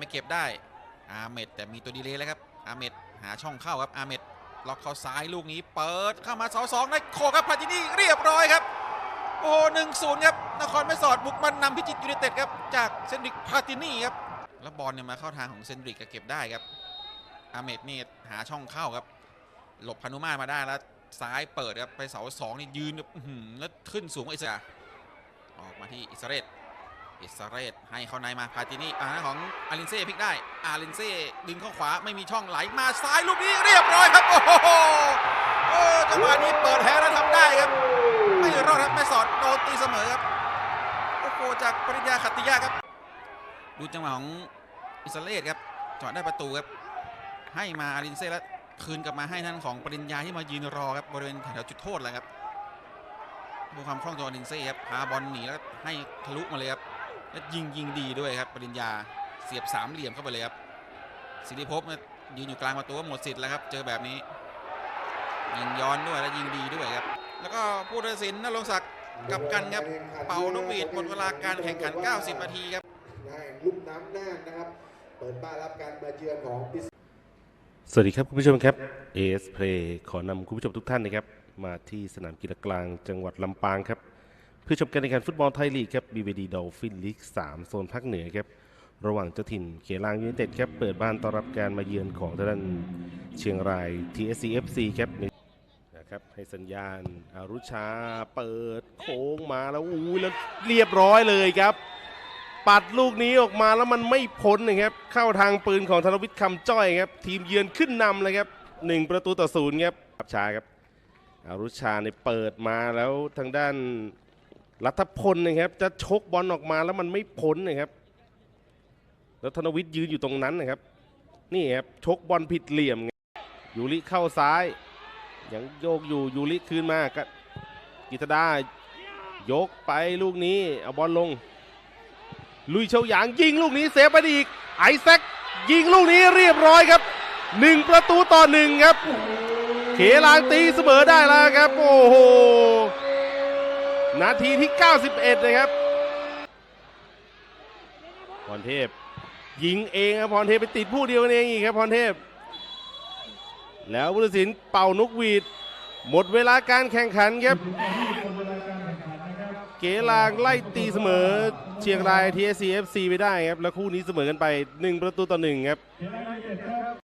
ไม่เก็บได้อาเมดแต่มีตัวดีเลยแล้วครับอาเมดหาช่องเข้าครับอาเมดล็อกเข้าซ้ายลูกนี้เปิดเข้ามาเสาสองได้โคครับพาตินี่เรียบร้อยครับ โอ้หนึ่งศูนย์ครับนครไม่สอดบุกมันนำพิจิตรยูไนเต็ดครับจากเซนดริกพาตินี่ครับแล้วบอลเนี่ยมาเข้าทางของเซนดริกก็เก็บได้ครับอาเมดนี่หาช่องเข้าครับ หลบพานุมาตมาได้แล้วซ้ายเปิดครับไปเสาสองนี่ยืนแล้วขึ้นสูงกว่าอิสราออกมาที่อิสราเอล อิสราเอลให้เข้าในมาพาตินี่อ่าของอารินเซ่พลิกได้ อารินเซ่ดึงเข้าขวาไม่มีช่องไหลมาซ้ายลูกนี้เรียบร้อยครับ โอ้โหโอ้จังหวะนี้เปิดแฮแล้วทำได้ครับ ไม่รอดครับไม่สอดโดนตีเสมอครับโอ้โหจากปริญญาขัตติยาครับ ดูจังหวะของอิสราเอลครับจอดได้ประตูครับ ให้มาอารินเซ่แล้วคืนกลับมาให้ท่านของปริญญาที่มายืนรอครับบริเวณแถวจุดโทษเลยครับดูความคล่องตัวอารินเซ่ครับพาบอลหนีแล้วให้ทะลุมาเลยครับ แล้วยิงยิงดีด้วยครับปริญญาเสียบสามเหลี่ยมเข้าไปเลยครับสิริภพเนี่ยยืนอยู่กลางประตูก็หมดสิทธิ์แล้วครับ เจอแบบนี้ ยิงย้อนด้วยและยิงดีด้วยครับ แล้วก็ผู้ตัดสินนรงศักดิ์กลับกันครับ เป่านกหวีดหมดเวลาการแข่งขัน 90 นาทีครับนายลูกน้ำน่านนะครับ เปิดบ้านรับการมาเยือนของพิษสวัสดีครับคุณผู้ชมครับ AS Play ขอนำคุณผู้ชมทุกท่านนะครับ มาที่สนามกีฬากลางจังหวัดลำปางครับเพื่อชมการแข่งขันฟุตบอลไทยลีกครับ BVD Dolphin League 3โซนภาคเหนือครับระหว่างเจ้าถิ่นเขลางยูไนเต็ดครับเปิดบ้านต้อนรับการมาเยือนของทางด้านเชียงราย TSC FC ครับนะครับให้สัญญาณอารุชาเปิดโค้งมาแล้วอู้ยแล้วเรียบร้อยเลยครับ ปัดลูกนี้ออกมาแล้วมันไม่พ้นนะครับเข้าทางปืนของธนวิทย์คำจ้อยครับทีมเยือนขึ้นนำเลยครับหนึ่งประตูต่อศูนย์ครับครับชาครับอารุชาเนี่ยเปิดมาแล้วทางด้าน รัฐพลนะครับจะชกบอลออกมาแล้วมันไม่พ้นนะครับแล้วธนวิทย์ยืนอยู่ตรงนั้นนะครับ นี่ครับชกบอลผิดเหลี่ยมยูริเข้าซ้ายยังโยกอยู่ยูริคืนมากกิตดายกไปลูกนี้เอาบอลลง ลุยเฉาหยางยิงลูกนี้เซฟไปด้อีก ไอแซคยิงลูกนี้เรียบร้อยครับหนึ่งประตูต่อหนึ่งครับ เขลางตีเสมอได้แล้วครับ โอ้โห นาทีที่ 91นะครับพรเทพ ยิงเองครับพรเทพไปติดผู้เดียวกันเองอีกครับพรเทพ แล้วผู้ตัดสินเป่านกหวีด หมดเวลาการแข่งขันครับ เกลางไล่ตีเสมอเชียงราย TSC FC ไปได้ครับ แล้วคู่นี้เสมอกันไป 1 ประตูต่อ1ครับ